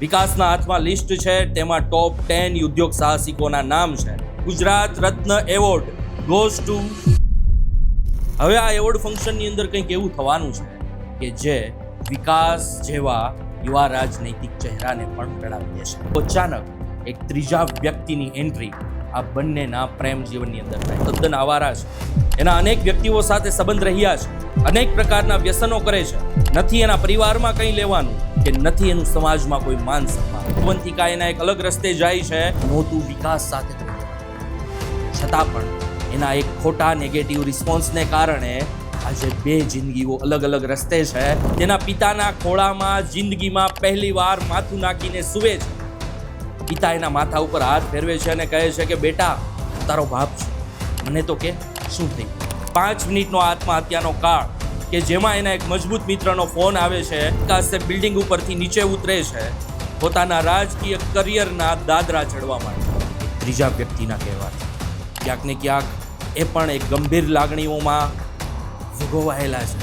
વિકાસના હાથમાં લિસ્ટ છે, તેમાં ટોપ ટેન ઉદ્યોગ સાહસિકોના નામ છે. Gujarat Ratna award goes two હવે આ એવોર્ડ ફંક્શનની અંદર કંઈક એવું થવાનું છે કે જે વિકાસ જેવા યુવા રાજનૈતિક ચહેરાને પણ મેળવી દેશે અચાનક એક ત્રીજા વ્યક્તિની એન્ટ્રી આ બંનેના પ્રેમ જીવનની અંદર તદ્દન આવારા છે. એના અનેક વ્યક્તિઓ સાથે સંબંધ રહ્યા છે. અનેક પ્રકારના વ્યસનો કરે છે. નથી એના પરિવારમાં કંઈ લેવાનું. કે નથી એનું સમાજમાં કોઈ માન સન્માન. ભગવંતિકા એના એક અલગ રસ્તે જાય છે. નહોતું વિકાસ સાથે છતાં પણ એના એક ખોટા નેગેટિવ રિસ્પોન્સને કારણે આજે બે જિંદગીઓ અલગ અલગ રસ્તે છે. તેના પિતાના ખોળામાં જિંદગીમાં પહેલી વાર માથું નાખીને સૂવે છે. પિતા એના માથા ઉપર હાથ ફેરવે છે અને કહે છે કે, બેટા, તારો બાપ છે. મને તો કે, શું થઈ પાંચ મિનિટનો આત્મહત્યાનો કાળ કે જેમાં એના એક મજબૂત મિત્રનો ફોન આવે છે કાશ્યપ બિલ્ડિંગ ઉપરથી નીચે ઉતરે છે, પોતાના રાજકીય કરિયરના દાદરા ચડવા માટે ત્રીજા વ્યક્તિના કહેવાથી. ક્યાંક ને ક્યાંક એ પણ એક ગંભીર લાગણીઓમાં ભોગવાયેલા છે.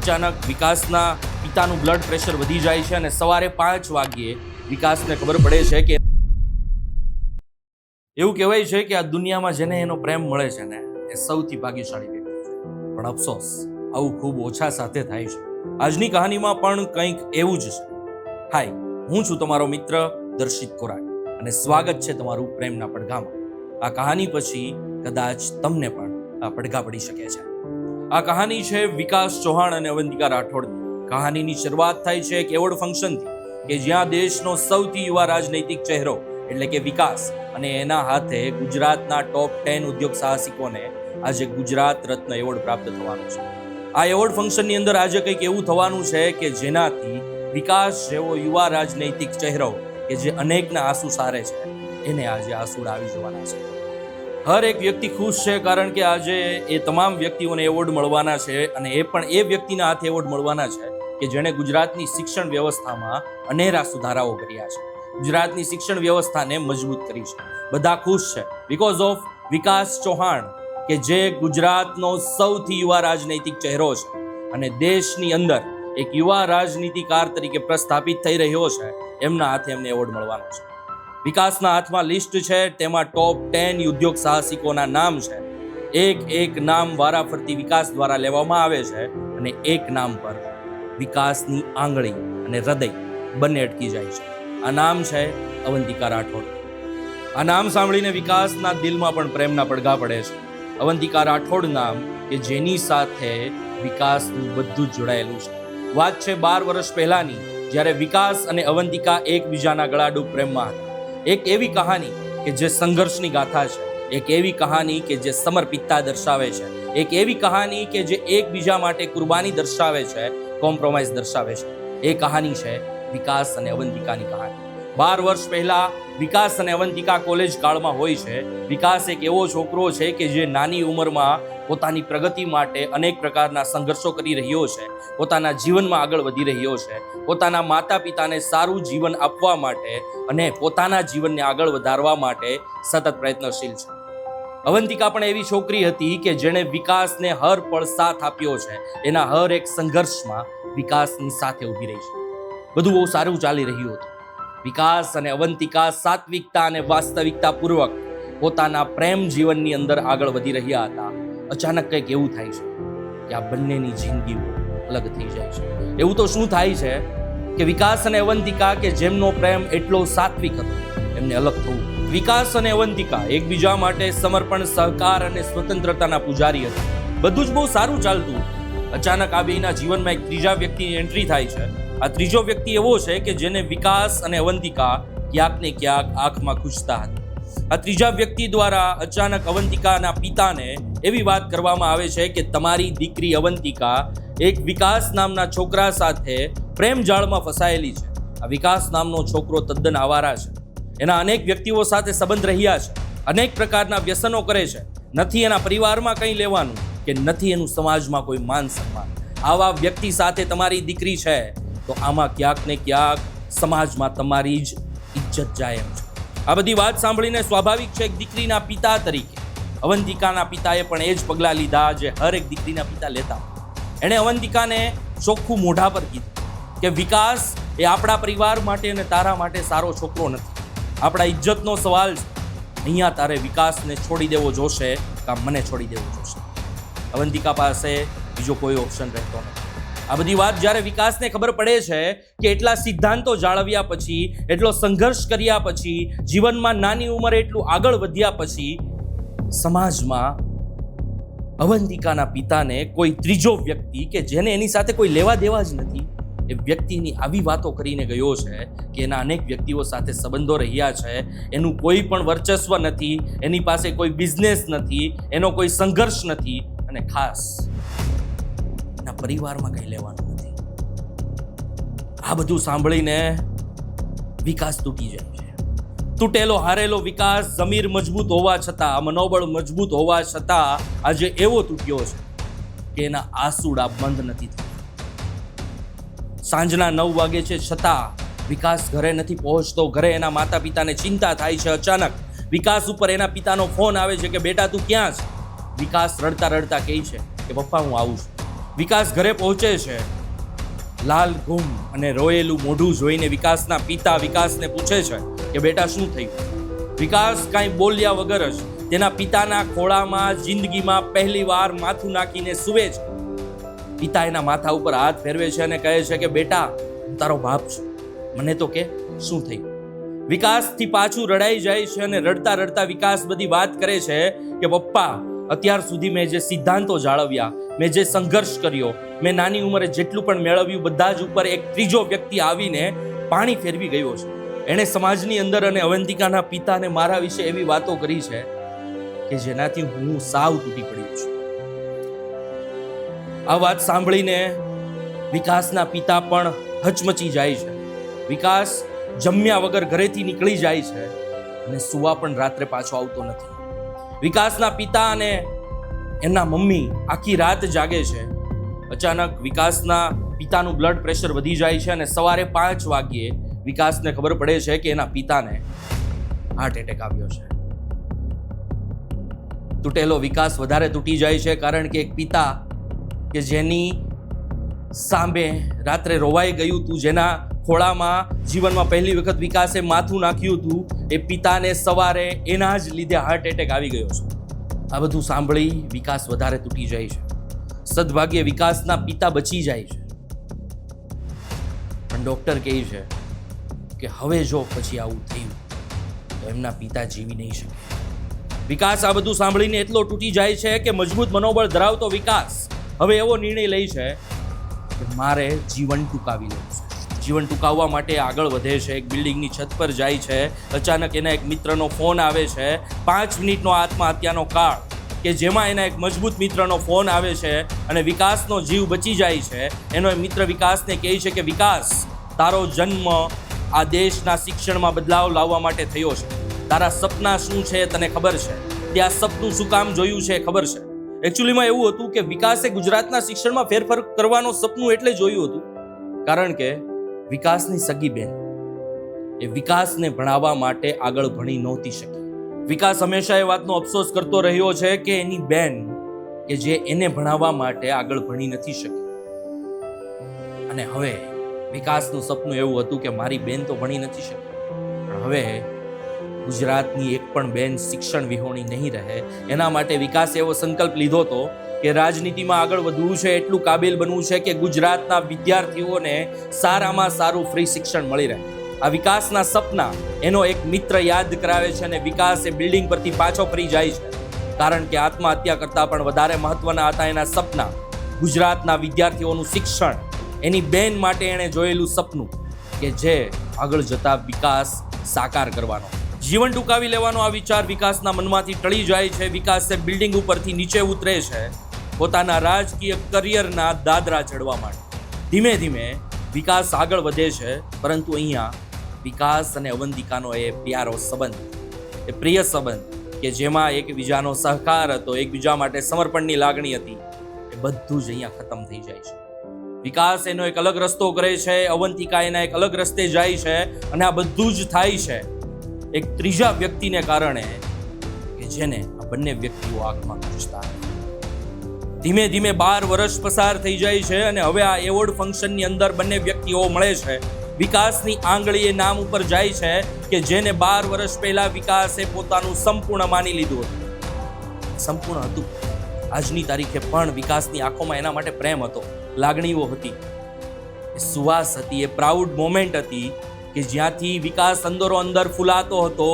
અચાનક વિકાસના પિતાનું બ્લડ પ્રેશર વધી જાય છે અને સવારે પાંચ વાગ્યે વિકાસને ખબર પડે છે કે એવું કહેવાય છે કે આ દુનિયામાં જેને એનો પ્રેમ મળે છે ને, એ સૌથી ભાગ્યશાળી વ્યક્તિ છે. પણ અફસોસ આવું ખૂબ ઓછા સાથે થાય છે. આજની કહાનીમાં પણ કંઈક એવું જ છે. હાય, હું છું તમારો મિત્ર દર્શિત કોરાટ અને સ્વાગત છે તમારું પ્રેમના પડઘામાં. આ કહાની પછી કદાચ તમને પણ આ પડઘા પડી શકે છે. આ કહાની છે વિકાસ ચૌહાણ અને અવંતિકા રાઠોડની. કહાનીની શરૂઆત થાય છે એક એવોર્ડ ફંક્શનથી કે જ્યાં દેશનો સૌથી યુવા રાજનૈતિક ચહેરો એટલે કે વિકાસ અને એના હાથે ગુજરાતના ટોપ ટેન ઉદ્યોગ સાહસિકોને આજે ગુજરાત રત્ન એવોર્ડ પ્રાપ્ત થવાનો છે. આ એવોર્ડ ફંક્શનની અંદર આજે કંઈક એવું થવાનું છે કે જેનાથી વિકાસ જેવો યુવા રાજનૈતિક ચહેરો કે જે અનેકના આંસુ સારે છે, એને આજે આંસુડ આવી જવાના છે. હર એક વ્યક્તિ ખુશ છે કારણ કે આજે એ તમામ વ્યક્તિઓને એવોર્ડ મળવાના છે અને એ પણ એ વ્યક્તિના હાથે એવોર્ડ મળવાના છે કે જેણે ગુજરાતની શિક્ષણ વ્યવસ્થામાં અનેરા સુધારાઓ કર્યા છે. ગુજરાતની શિક્ષણ વ્યવસ્થાને મજબૂત કરી છે. બધા ખુશ છે. બિકોઝ ઓફ વિકાસ ચૌહાણ કે જે ગુજરાતનો સૌથી યુવા રાજનૈતિક ચહેરો છે અને દેશની અંદર એક યુવા રાજનીતિકાર તરીકે પ્રસ્થાપિત થઈ રહ્યો છે, એમના હાથે એમને એવોર્ડ મળવાનો છે. વિકાસના હાથમાં લિસ્ટ છે, તેમાં ટોપ ટેન ઉદ્યોગ સાહસિકોના નામ છે. એક એક નામ વારાફરતી વિકાસ દ્વારા લેવામાં આવે છે અને એક નામ પર વિકાસની આંગળી અને હૃદય બંને અટકી જાય છે. આ નામ છે અવંતિકા રાઠોડ. આ નામ સાંભળીને વિકાસના દિલમાં પણ પ્રેમના પડઘા પડે છે. અવંતિકા રાઠોડ નામ કે જેની સાથે વિકાસનું બધું જ જોડાયેલું છે. વાત છે બાર વર્ષ પહેલાની, જ્યારે વિકાસ અને અવંતિકા એકબીજાના ગળાડૂબ પ્રેમમાં હતા. એક એવી કહાની કે જે સંઘર્ષની ગાથા છે. એક એવી કહાની કે જે સમર્પિતતા દર્શાવે છે. એક એવી કહાની કે જે એકબીજા માટે કુરબાની દર્શાવે છે, કોમ્પ્રોમાઇઝ દર્શાવે છે. એ કહાની છે વિકાસ અને અવંતિકાની કહાની. બાર વર્ષ પહેલા વિકાસ અને અવંતિકા કોલેજ કાળમાં હોય છે. વિકાસ એક એવો છોકરો છે કે જે નાની ઉંમરમાં પોતાની પ્રગતિ માટે અનેક પ્રકારના સંઘર્ષો કરી રહ્યો છે. પોતાના જીવનમાં આગળ વધી રહ્યો છે. પોતાના માતા પિતાને સારું જીવન આપવા માટે અને પોતાના જીવનને આગળ વધારવા માટે સતત પ્રયત્નશીલ છે. અવંતિકા પણ એવી છોકરી હતી કે જેણે વિકાસને હર પળ સાથ આપ્યો છે. એના હર એક સંઘર્ષમાં વિકાસની સાથે ઊભી રહી છે. બધું બહુ સારું ચાલી રહ્યું હતું. વિકાસ અને અવંતિકા સાત્વિકતા અને વાસ્તવિકતા પૂર્વક પોતાના પ્રેમ જીવનની અંદર આગળ વધી રહ્યા હતા. અચાનક કંઈક એવું થાય છે કે આ બંનેની જિંદગીઓ અલગ થઈ જાય છે. એવું તો શું થાય છે કે વિકાસ અને અવંતિકા કે જેમનો પ્રેમ એટલો સાત્વિક હતો, એમને અલગ થવું. વિકાસ અને અવંતિકા એકબીજા માટે સમર્પણ, સહકાર અને સ્વતંત્રતાના પૂજારી હતા. બધું જ બહુ સારું ચાલતું. અચાનક આ બેના જીવનમાં એક ત્રીજા વ્યક્તિની એન્ટ્રી થાય છે. આ ત્રીજો વ્યક્તિ એવો છે કે જેને વિકાસ અને અવંતિકા ક્યાંક ને ક્યાંક આંખમાં ખૂંચતા હતા. આ ત્રીજા વ્યક્તિ દ્વારા અચાનક અવંતિકાના પિતાને એવી વાત કરવામાં આવે છે કે તમારી દીકરી અવંતિકા એક વિકાસ નામના છોકરા સાથે પ્રેમ જાળમાં ફસાયેલી છે. આ વિકાસ નામનો છોકરો તદ્દન આવારા છે. એના અનેક વ્યક્તિઓ સાથે સંબંધ રહ્યા છે. અનેક પ્રકારના વ્યસનો કરે છે. નથી એના પરિવારમાં કંઈ લેવાનું કે નથી એનું સમાજમાં કોઈ માન સન્માન. આવા વ્યક્તિ સાથે તમારી દીકરી છે તો આમાં ક્યાંક ને ક્યાંક સમાજમાં તમારી જ ઇજ્જત જાય એમ છે. આ બધી વાત સાંભળીને સ્વાભાવિક છે, એક દીકરીના પિતા તરીકે. અવંતિકાના પિતાએ પણ એ જ પગલાં લીધા જે હર એક દીકરીના પિતા લેતા. એણે અવંતિકાને ચોખ્ખું મોઢા પર કીધું કે, વિકાસ એ આપણા પરિવાર માટે અને તારા માટે સારો છોકરો નથી. આપણા ઇજ્જતનો સવાલ છે. અહીંયા તારે વિકાસને છોડી દેવો જોશે કાં મને છોડી દેવો જોશે. અવંતિકા પાસે બીજો કોઈ ઓપ્શન રહેતો નથી આ બધી વાત જ્યારે વિકાસને ખબર પડે છે કે એટલા સિદ્ધાંતો જાળવ્યા પછી, એટલો સંઘર્ષ કર્યા પછી, જીવનમાં નાની ઉંમરે એટલું આગળ વધ્યા પછી, સમાજમાં અવંતિકાના પિતાને કોઈ ત્રીજો વ્યક્તિ કે જેને એની સાથે કોઈ લેવા દેવા જ નથી, એ વ્યક્તિની આવી વાતો કરીને ગયો છે કે એના અનેક વ્યક્તિઓ સાથે સંબંધો રહ્યા છે, એનું કોઈ પણ વર્ચસ્વ નથી, એની પાસે કોઈ બિઝનેસ નથી, એનો કોઈ સંઘર્ષ નથી, અને ખાસ પરિવારમાં કંઈ લેવાનું નથી. આ બધું સાંભળીને વિકાસ તૂટી જાય છે. તૂટેલો હારેલો વિકાસ જમીર મજબૂત હોવા છતાં મનોબળ મજબૂત હોવા છતાં આજે એવો તૂટ્યો છે કે એના આસુડા બંધ નથી થયા. સાંજના નવ વાગે છે છતાં વિકાસ ઘરે નથી પહોંચતો. ઘરે એના માતા પિતાને ચિંતા થાય છે અચાનક. વિકાસ ઉપર એના પિતાનો ફોન આવે છે કે, બેટા, તું ક્યાં છે? વિકાસ રડતા રડતા કહે છે કે, પપ્પા, હું આવું છું. વિકાસ ઘરે પહોંચે છે. લાલ ઘૂમ અને રોયેલું મોઢું જોઈને વિકાસના પિતા વિકાસને પૂછે છે કે બેટા શું થયું? વિકાસ કાંઈ બોલ્યા વગર જ તેના પિતાના ખોળામાં જિંદગીમાં પહેલીવાર માથું નાખીને સૂવે છે. પિતા એના માથા ઉપર હાથ ફેરવે છે અને કહે છે કે, બેટા તારો બાપ છું. મને તો કે, શું થયું? વિકાસથી પાછું રડાઈ જાય છે અને રડતા રડતા વિકાસ બધી વાત કરે છે કે, પપ્પા અત્યાર સુધી મેં જે સિદ્ધાંતો જાળવ્યા, મેં જે સંઘર્ષ કર્યો, મેં નાની ઉંમરે જેટલું પણ મેળવ્યું, બધા જ ઉપર એક ત્રીજો વ્યક્તિ આવીને પાણી ફેરવી ગયો છે. એણે સમાજની અંદર અને અવંતિકાના પિતાને મારા વિશે એવી વાતો કરી છે કે જેનાથી હું સાવ તૂટી પડ્યો છું. આ વાત સાંભળીને વિકાસના પિતા પણ હચમચી જાય છે. વિકાસ જમ્યા વગર ઘરેથી નીકળી જાય છે અને સુવા પણ રાત્રે પાછો આવતો નથી. વિકાસના પિતા અને એમના મમ્મી આખી રાત જાગે છે. અચાનક વિકાસના પિતાનું બ્લડ પ્રેશર વધી જાય છે અને સવારે પાંચ વાગ્યે વિકાસને ખબર પડે છે કે એના પિતાને હાર્ટ એટેક આવ્યો છે. તૂટેલો વિકાસ વધારે તૂટી જાય છે કારણ કે એક પિતા કે જેની સામે રાત્રે રોવાઈ ગયું તું, જેના ખોળામાં જીવનમાં પહેલી વખત વિકાસે માથું નાખ્યું હતું, એ પિતાને સવારે એના જ લીધે હાર્ટ એટેક આવી ગયો છે. આ બધું સાંભળી વિકાસ વધારે તૂટી જાય છે. સદભાગ્યે વિકાસના પિતા બચી જાય છે. પણ ડૉક્ટર કહે છે કે હવે જો પછી આવું થયું, તો એમના પિતા જીવી નહીં શકે. વિકાસ આ બધું સાંભળીને એટલો તૂટી જાય છે કે મજબૂત મનોબળ ધરાવતો વિકાસ હવે એવો નિર્ણય લે છે કે મારે જીવન ટૂંકાવી લેવું છે. જીવન ટૂંકાવવા માટે આગળ વધે છે. એક બિલ્ડિંગની છત પર જાય છે. અચાનક એના એક મિત્રનો ફોન આવે છે. પાંચ મિનિટનો આત્મહત્યાનો કાળ કે જેમાં એના એક મજબૂત મિત્રનો ફોન આવે છે અને વિકાસનો જીવ બચી જાય છે. એનો મિત્ર વિકાસને કહે છે કે, વિકાસ, તારો જન્મ આ દેશના શિક્ષણમાં બદલાવ લાવવા માટે થયો છે. તારા સપના શું છે તને ખબર છે? તે આ સપનું શું કામ જોયું છે ખબર છે. એકચ્યુઅલીમાં એવું હતું કે વિકાસે ગુજરાતના શિક્ષણમાં ફેરફાર કરવાનું સપનું એટલે જોયું હતું. કારણ કે વિકાસની સગી બેન. એ વિકાસને ભણાવવા માટે આગળ ભણી નહોતી શકી. વિકાસ હંમેશા એ વાતનો અફસોસ કરતો રહ્યો છે કે એની બેન, કે જે એને ભણાવવા માટે આગળ ભણી નથી શકી. અને હવે વિકાસનું સપનું એવું હતું કે મારી બેન તો ભણી નથી શકી. પણ હવે ગુજરાતની એક પણ બેન શિક્ષણ વિહોણી નહીં રહે. એના માટે વિકાસે એવો સંકલ્પ લીધો હતો કે રાજનીતિમાં આગળ વધવું છે, એટલું કાબિલ બનવું છે કે ગુજરાતના વિદ્યાર્થીઓને સારામાં સારું ફ્રી શિક્ષણ મળી રહે. આ વિકાસના સપના એનો એક મિત્ર યાદ કરાવે છે અને વિકાસ એ બિલ્ડિંગ પરથી પાછો ફરી જાય છે. કારણ કે આત્મહત્યા કરતાં પણ વધારે મહત્વના હતા એના સપના. ગુજરાતના વિદ્યાર્થીઓનું શિક્ષણ એની બેન માટે એણે જોયેલું સપનું કે જે આગળ જતા વિકાસ સાકાર કરવાનો. જીવન ટૂંકાવી લેવાનો આ વિચાર વિકાસના મનમાંથી ટળી જાય છે. વિકાસે બિલ્ડિંગ ઉપરથી નીચે ઉતરે છે. પોતાના રાજકીય કરિયરના દાદરા ચડવા માટે. ધીમે ધીમે વિકાસ આગળ વધે છે, પરંતુ અહીંયા વિકાસ અને અવંતિકાનો એ પ્યારો સંબંધ. એ પ્રિય સંબંધ કે જેમાં એકબીજાનો સહકાર હતો, એકબીજા માટે સમર્પણની લાગણી હતી, એ બધું જ અહીંયા ખતમ થઈ જાય છે. વિકાસ એનો એક અલગ રસ્તો કરે છે, અવંતિકા એના એક અલગ રસ્તે જાય છે અને આ બધું જ થાય છે. એક ત્રીજા વ્યક્તિને કારણે કે જેને આ બંને વ્યક્તિઓ આંખમાં પૂછતા ધીમે ધીમે બાર વર્ષ પસાર થઈ જાય છે અને હવે આ એવોર્ડ ફંક્શનની અંદર બંને વ્યક્તિઓ મળે છે. વિકાસની આંગળીએ નામ ઉપર જાય છે કે જેને બાર વર્ષ પહેલા વિકાસે પોતાનું સંપૂર્ણ માની લીધું હતું. સંપૂર્ણ હતું. આજની તારીખે પણ વિકાસની આંખોમાં એના માટે પ્રેમ હતો. લાગણીઓ હતી. એ સુવાસ હતી, એ પ્રાઉડ મોમેન્ટ હતી કે જ્યાંથી વિકાસ અંદરો અંદર ફૂલાતો હતો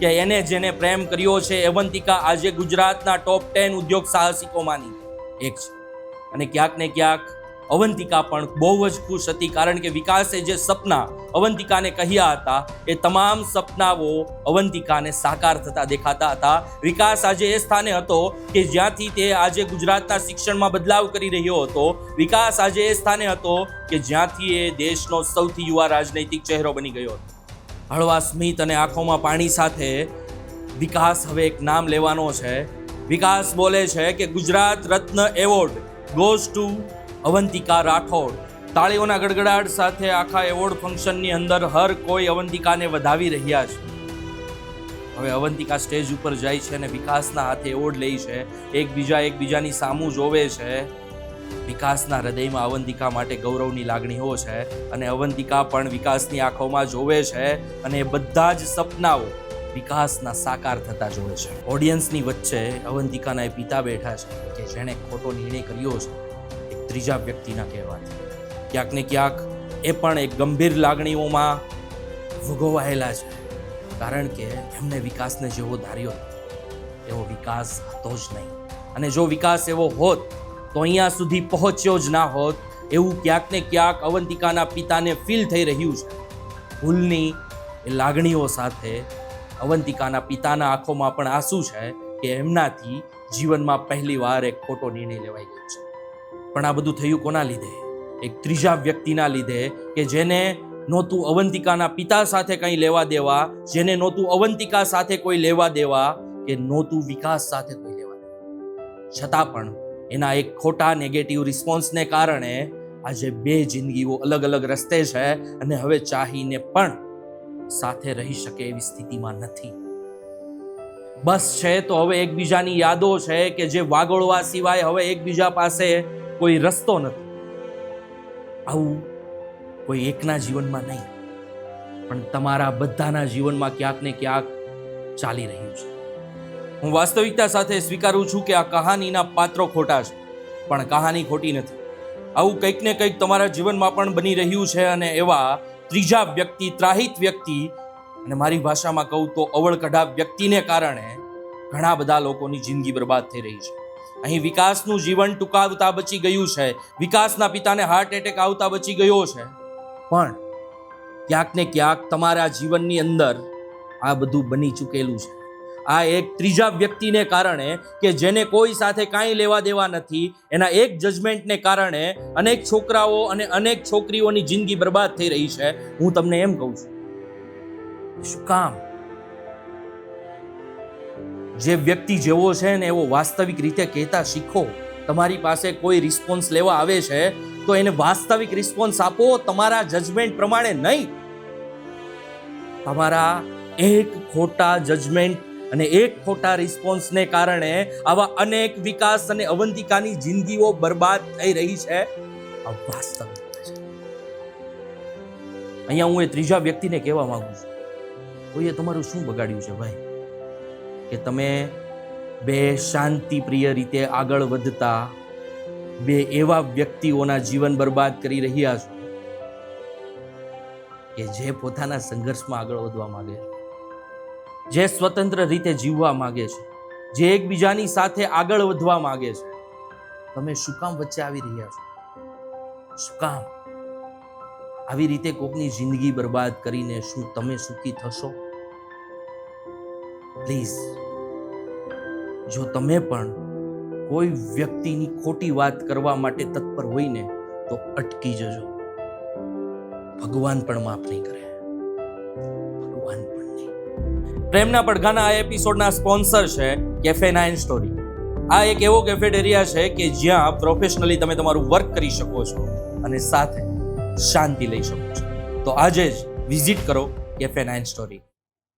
કે એને જેને પ્રેમ કર્યો છે અવંતિકા આજે ગુજરાતના ટોપ ટેન ઉદ્યોગ સાહસિકોમાંની એક છે. અને ક્યાંક ને ક્યાંક અવંતિકા પણ બહુ જ ખુશ હતી, કારણ કે વિકાસે જે સપના અવંતિકાને કહ્યા હતા, એ તમામ સપનાઓ અવંતિકાને સાકાર થતા દેખાતા હતા. વિકાસ આજે એ સ્થાને હતો કે જ્યાંથી તે આજે ગુજરાતના શિક્ષણમાં બદલાવ કરી રહ્યો હતો. વિકાસ આજે એ સ્થાને હતો કે જ્યાંથી એ દેશનો સૌથી યુવા રાજનૈતિક ચહેરો બની ગયો હતો. હળવા સ્મિત અને આંખોમાં પાણી સાથે વિકાસ હવે એક નામ લેવાનો છે. વિકાસ બોલે છે કે Gujarat Ratna award goes to Avantika Rathod. તાળીઓના ગડગડાટ સાથે આખા એવોર્ડ ફંક્શનની અંદર હર કોઈ અવંતિકાને વધાવી રહ્યા છે. હવે અવંતિકા સ્ટેજ ઉપર જાય છે અને વિકાસના હાથે એવોર્ડ લે છે. એકબીજા એકબીજાની સામું જોવે છે. વિકાસના હૃદયમાં અવંતિકા માટે ગૌરવની લાગણીઓ છે અને અવંતિકા પણ વિકાસની આંખોમાં જોવે છે અને બધા જ સપનાઓ વિકાસના સાકાર થતા જોવે છે. ઓડિયન્સની વચ્ચે અવંતિકાના એ પિતા બેઠા છે કે જેણે ખોટો નિર્ણય કર્યો છે. ત્રીજા વ્યક્તિના કહેવાથી. ક્યાંક ને ક્યાંક એ પણ એક ગંભીર લાગણીઓમાં ભોગવાયેલા છે. કારણ કે એમને વિકાસને જેવો ધાર્યો એવો વિકાસ હતો જ નહીં. અને જો વિકાસ એવો હોત, તો અહીંયા સુધી પહોંચ્યો જ ના હોત, એવું ક્યાંક ને ક્યાંક અવંતિકાના પિતાને ફીલ થઈ રહ્યું છે. ભૂલની એ લાગણીઓ સાથે અવંતિકાના પિતાના આંખોમાં પણ આંસુ છે કે એમનાથી જીવનમાં પહેલીવાર એક ખોટો નિર્ણય લેવાઈ ગયો. પણ આ બધું થયું કોના લીધે? એક ત્રીજા વ્યક્તિના લીધે કે જેને નહોતું અવંતિકાના પિતા સાથે કંઈ લેવા દેવા, જેને નહોતું અવંતિકા સાથે કોઈ લેવા દેવા, કે નહોતું વિકાસ સાથે કોઈ લેવા દેવા. છતાં પણ એના એક ખોટા નેગેટિવ રિસ્પોન્સને કારણે આજે બે જિંદગીઓ અલગ અલગ રસ્તે છે અને હવે ચાહીને પણ સાથે રહી શકે એવી સ્થિતિમાં નથી. બસ છે તો હવે એકબીજાની યાદો છે કે જે વાગોળવા સિવાય હવે એકબીજા પાસે કોઈ રસ્તો નથી. આવું કોઈ એકના જીવનમાં નહીં. પણ તમારા બધાના જીવનમાં ક્યાંક ને ક્યાંક ચાલી રહ્યું છે. હું વાસ્તવિકતા સાથે સ્વીકારું છું કે આ કહાનીના પાત્રો ખોટા છે, પણ કહાની ખોટી નથી. આવું કંઈક ને કંઈક તમારા જીવનમાં પણ બની રહ્યું છે અને એવા ત્રીજા વ્યક્તિ, ત્રાહિત વ્યક્તિ, અને મારી ભાષામાં કહું તો અવળકઢા વ્યક્તિને કારણે ઘણા બધા લોકોની જિંદગી બરબાદ થઈ રહી છે. અહીં વિકાસનું જીવન ટૂંકાવતા બચી ગયું છે. વિકાસના પિતાને હાર્ટ એટેક આવતા બચી ગયો છે. પણ ક્યાંક ને ક્યાંક તમારા જીવનની અંદર આ બધું બની ચૂકેલું છે. આ એક ત્રીજા વ્યક્તિને કારણે કે જેને કોઈ સાથે કાંઈ લેવા દેવા નથી, એના એક જજમેન્ટને કારણે અનેક છોકરાઓ અને અનેક છોકરીઓની જિંદગી બરબાદ થઈ રહી છે. હું તમને એમ કહું છું, શું કામ જે વ્યક્તિ જેવો છે ને એવો વાસ્તવિક રીતે કહેતા શીખો. તમારી પાસે કોઈ રિસ્પોન્સ લેવા આવે છે, તો એને વાસ્તવિક રિસ્પોન્સ આપો, તમારા જજમેન્ટ પ્રમાણે નહીં. તમારા એક ખોટા જજમેન્ટ અને એક ખોટા રિસ્પોન્સને કારણે આવા અનેક વિકાસ અને અવંતિકાની જિંદગીઓ બરબાદ થઈ રહી છે. આ અહીંયા હું એ ત્રીજા વ્યક્તિને કહેવા માંગુ છું. કોઈએ તમારું શું બગાડ્યું છે ભાઈ? કે તમે બે શાંતિપ્રિય રીતે આગળ વધતા બે એવા વ્યક્તિઓના જીવન બરબાદ કરી રહ્યા છો કે જે પોતાના સંઘર્ષમાં આગળ વધવા માગે જે સ્વતંત્ર રીતે જીવવા માગે છે. જે એકબીજાની સાથે આગળ વધવા માગે છે. તમે શું કામ વચ્ચે આવી રહ્યા છો? શું કામ? આવી રીતે કોકની જિંદગી બરબાદ કરીને શું તમે સુખી થશો? પ્લીઝ. જો તમે પણ કોઈ વ્યક્તિની ખોટી વાત કરવા માટે તત્પર હોય ને તો અટકી જજો. ભગવાન પણ માફ નહીં કરે. ભગવાન પણ નહીં. પ્રેમના પડઘાના આ એપિસોડના સ્પોન્સર છે કેફે નાઇન સ્ટોરી આ એક એવો કેફેટેરિયા છે કે જ્યાં પ્રોફેશનલી તમે તમારું વર્ક કરી શકો છો અને સાથે શાંતિ લઈ શકો છો. તો આજે જ વિઝિટ કરો કેફે નાઇન સ્ટોરી